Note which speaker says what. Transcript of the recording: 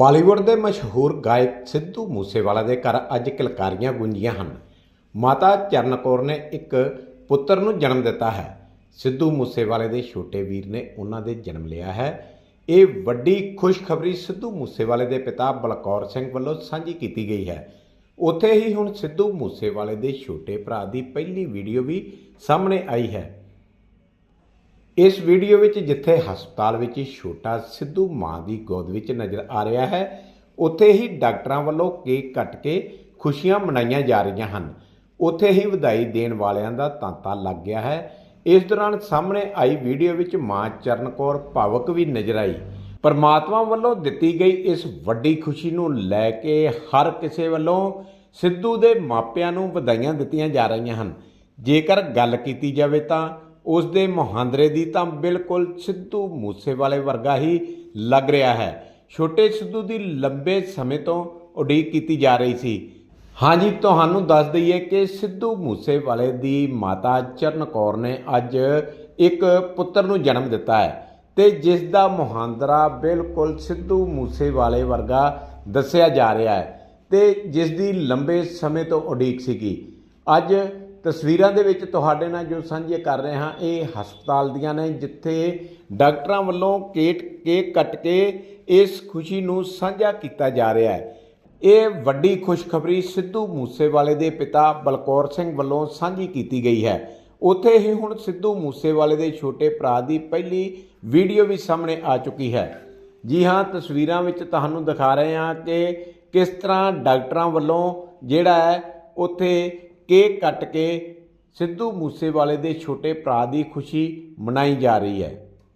Speaker 1: ਬਾਲੀਵੁੱਡ ਦੇ ਮਸ਼ਹੂਰ ਗਾਇਕ ਸਿੱਧੂ ਮੂਸੇਵਾਲਾ ਦੇ ਘਰ ਅੱਜ ਕਿਲਕਾਰੀਆਂ ਗੂੰਜੀਆਂ ਹਨ। ਮਾਤਾ ਚਰਨ ਕੌਰ ਨੇ ਇੱਕ ਪੁੱਤਰ ਨੂੰ ਜਨਮ ਦਿੱਤਾ ਹੈ। ਸਿੱਧੂ ਮੂਸੇਵਾਲੇ ਦੇ ਛੋਟੇ ਵੀਰ ਨੇ ਉਹਨਾਂ ਦੇ ਜਨਮ ਲਿਆ ਹੈ। ਇਹ ਵੱਡੀ ਖੁਸ਼ਖਬਰੀ ਸਿੱਧੂ ਮੂਸੇਵਾਲੇ ਦੇ ਪਿਤਾ ਬਲਕੌਰ ਸਿੰਘ ਵੱਲੋਂ ਸਾਂਝੀ ਕੀਤੀ ਗਈ ਹੈ। ਉੱਥੇ ਹੀ ਹੁਣ ਸਿੱਧੂ ਮੂਸੇਵਾਲੇ ਦੇ ਛੋਟੇ ਭਰਾ ਦੀ ਪਹਿਲੀ ਵੀਡੀਓ ਵੀ ਸਾਹਮਣੇ ਆਈ ਹੈ। ਇਸ ਵੀਡੀਓ ਵਿੱਚ ਜਿੱਥੇ ਹਸਪਤਾਲ ਵਿੱਚ ਛੋਟਾ ਸਿੱਧੂ ਮਾਂ ਦੀ ਗੋਦ ਵਿੱਚ ਨਜ਼ਰ ਆ ਰਿਹਾ ਹੈ, ਉੱਥੇ ਹੀ ਡਾਕਟਰਾਂ ਵੱਲੋਂ ਕੇਕ ਕੱਟ ਕੇ ਖੁਸ਼ੀਆਂ ਮਨਾਈਆਂ ਜਾ ਰਹੀਆਂ ਹਨ। ਉੱਥੇ ਹੀ ਵਧਾਈ ਦੇਣ ਵਾਲਿਆਂ ਦਾ ਤਾਂਤਾ ਲੱਗ ਗਿਆ ਹੈ। ਇਸ ਦੌਰਾਨ ਸਾਹਮਣੇ ਆਈ ਵੀਡੀਓ ਵਿੱਚ ਮਾਂ ਚਰਨ ਕੌਰ ਭਾਵਕ ਵੀ ਨਜ਼ਰ ਆਈ। ਪਰਮਾਤਮਾ ਵੱਲੋਂ ਦਿੱਤੀ ਗਈ ਇਸ ਵੱਡੀ ਖੁਸ਼ੀ ਨੂੰ ਲੈ ਕੇ ਹਰ ਕਿਸੇ ਵੱਲੋਂ ਸਿੱਧੂ ਦੇ ਮਾਪਿਆਂ ਨੂੰ ਵਧਾਈਆਂ ਦਿੱਤੀਆਂ ਜਾ ਰਹੀਆਂ ਹਨ। ਜੇਕਰ ਗੱਲ ਕੀਤੀ ਜਾਵੇ ਤਾਂ ਉਸ ਦੇ ਮੁਹਾਂਦਰੇ ਦੀ ਤਾਂ ਬਿਲਕੁਲ ਸਿੱਧੂ ਮੂਸੇਵਾਲੇ ਵਰਗਾ ਹੀ ਲੱਗ ਰਿਹਾ ਹੈ। ਛੋਟੇ ਸਿੱਧੂ ਦੀ ਲੰਬੇ ਸਮੇਂ ਤੋਂ ਉਡੀਕ ਕੀਤੀ ਜਾ ਰਹੀ ਸੀ। ਹਾਂਜੀ ਤੁਹਾਨੂੰ ਦੱਸ ਦਈਏ ਕਿ ਸਿੱਧੂ ਮੂਸੇਵਾਲੇ ਦੀ ਮਾਤਾ ਚਰਨ ਕੌਰ ਨੇ ਅੱਜ ਇੱਕ ਪੁੱਤਰ ਨੂੰ ਜਨਮ ਦਿੱਤਾ ਹੈ ਤੇ ਜਿਸ ਦਾ ਮੁਹਾਂਦਰਾ ਬਿਲਕੁਲ ਸਿੱਧੂ ਮੂਸੇਵਾਲੇ ਵਰਗਾ ਦੱਸਿਆ ਜਾ ਰਿਹਾ ਹੈ ਤੇ ਜਿਸ ਦੀ ਲੰਬੇ ਸਮੇਂ ਤੋਂ ਉਡੀਕ ਸੀਗੀ। ਅੱਜ ਤਸਵੀਰਾਂ ਦੇ ਵਿੱਚ ਤੁਹਾਡੇ ਨਾਲ ਜੋ ਸਾਂਝੇ ਕਰ ਰਹੇ ਹਾਂ, ਇਹ ਹਸਪਤਾਲ ਦੀਆਂ ਨੇ, ਜਿੱਥੇ ਡਾਕਟਰਾਂ ਵੱਲੋਂ ਕੇਕ ਕੇਕ ਕੱਟ ਕੇ ਇਸ ਖੁਸ਼ੀ ਨੂੰ ਸਾਂਝਾ ਕੀਤਾ ਜਾ ਰਿਹਾ ਹੈ। ਇਹ ਵੱਡੀ ਖੁਸ਼ਖਬਰੀ ਸਿੱਧੂ ਮੂਸੇਵਾਲੇ ਦੇ ਪਿਤਾ ਬਲਕੌਰ ਸਿੰਘ ਵੱਲੋਂ ਸਾਂਝੀ ਕੀਤੀ ਗਈ ਹੈ। ਉੱਥੇ ਹੀ ਹੁਣ ਸਿੱਧੂ ਮੂਸੇਵਾਲੇ ਦੇ ਛੋਟੇ ਭਰਾ ਦੀ ਪਹਿਲੀ ਵੀਡੀਓ ਵੀ ਸਾਹਮਣੇ ਆ ਚੁੱਕੀ ਹੈ। ਜੀ ਹਾਂ, ਤਸਵੀਰਾਂ ਵਿੱਚ ਤੁਹਾਨੂੰ ਦਿਖਾ ਰਹੇ ਹਾਂ ਕਿ ਕਿਸ ਤਰ੍ਹਾਂ ਡਾਕਟਰਾਂ ਵੱਲੋਂ ਜਿਹੜਾ ਹੈ, ਉੱਥੇ ਕੇਕ ਕੱਟ ਕੇ ਸਿੱਧੂ ਮੂਸੇਵਾਲੇ ਦੇ ਛੋਟੇ ਭਰਾ ਦੀ ਖੁਸ਼ੀ ਮਨਾਈ ਜਾ ਰਹੀ ਹੈ।